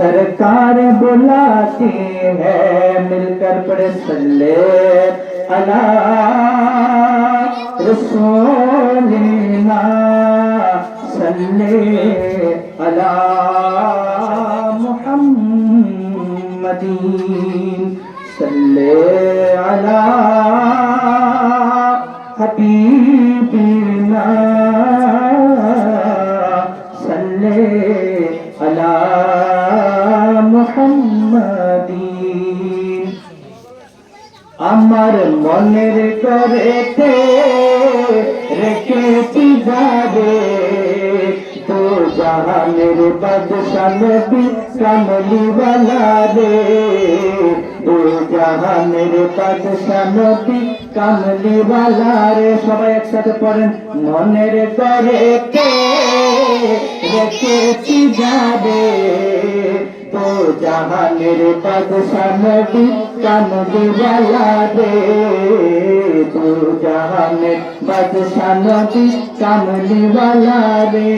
सरकार बुलाती है मिलकर पढ़े सल्ले अला रसूलिना सल्ले अला मुहम्मदीन सल्ले अला हबीबिना আমার মনের করেতে রেখেছি যাবে। তো জাহানের বাদশা নবী কামলিওয়ালা রে তো জাহানের বাদশা নবী কামলিওয়ালা রে সবাই একসাথে পড়েন, মনের করেতে রেখেছি যাবে। তো জাহানের বাদশা কামলিওয়ালা রে তো জাহানের বাদশা নবী কামলিওয়ালা রে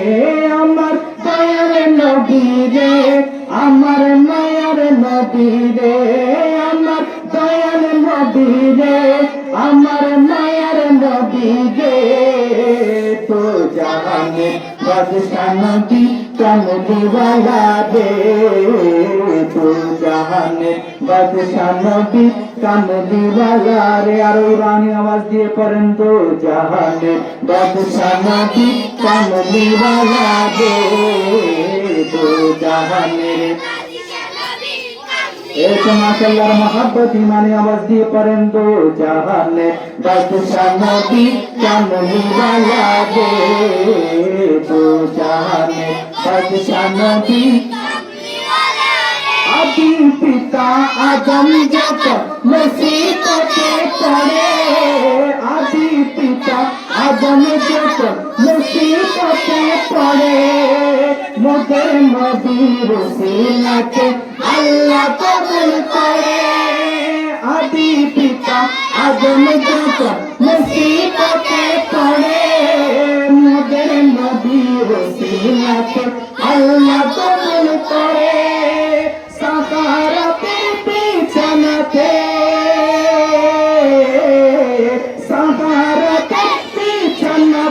আমার দয়ার নবী রে আমার মায়ার নবী রে আমার দয়াল নবী রে আমার মায়ার নবী রে তো জাহানের বাদশা নবী কামলিওয়ালা রে তো জাহানের বাদশা নবী কামলিওয়ালা রে আর রানী আওয়াজ দিয়ে পড়েন তো জাহানের বাদশা নবী কামলিওয়ালা রে তো জাহানের एक माशाल्लाह मोहब्बत ईमानी आवाज दिए पढ़ें दो जहाने बादशाह नबी कमली वाला दे दो जहाने बादशाह नबी की पिता आदम जब मुसीबत के पड़े आदि पिता आदम जब मुसीबत के पड़े मगर मदीर से लगे अल्लाह कबूल करे आदि पिता आदम जब मुसीबत के पड़े मगर मदीर से लगे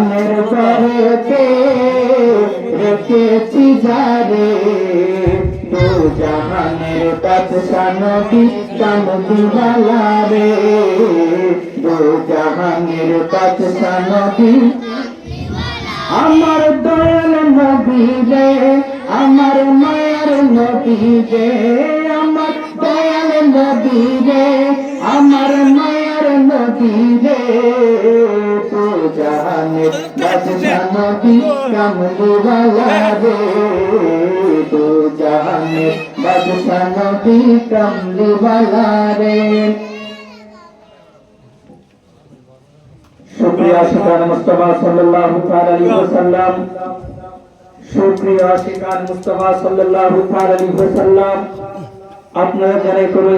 মনের ঘরেতে রেখেছি যাবে তো জাহানের বাদশা নবী কামদিওয়ালা রে দো জাহানের বাদশা নবী আমার দয়াল নবী রে আমার মায়ের নবী রে আমার দয়াল নবী রে আমার মায়ের রে তো জাহানে বাদশা নবী কামলিওয়ালা রে। তো জাহানে বাদশা নবী কামলিওয়ালা রে। শুক্রিয়া শিকান মুস্তফা সাল্লাল্লাহু আলাইহি ওয়াসাল্লাম। শুক্রিয়া শিকান মুস্তফা সাল্লাল্লাহু আলাইহি ওয়াসাল্লাম। আপনারা যারা কোনো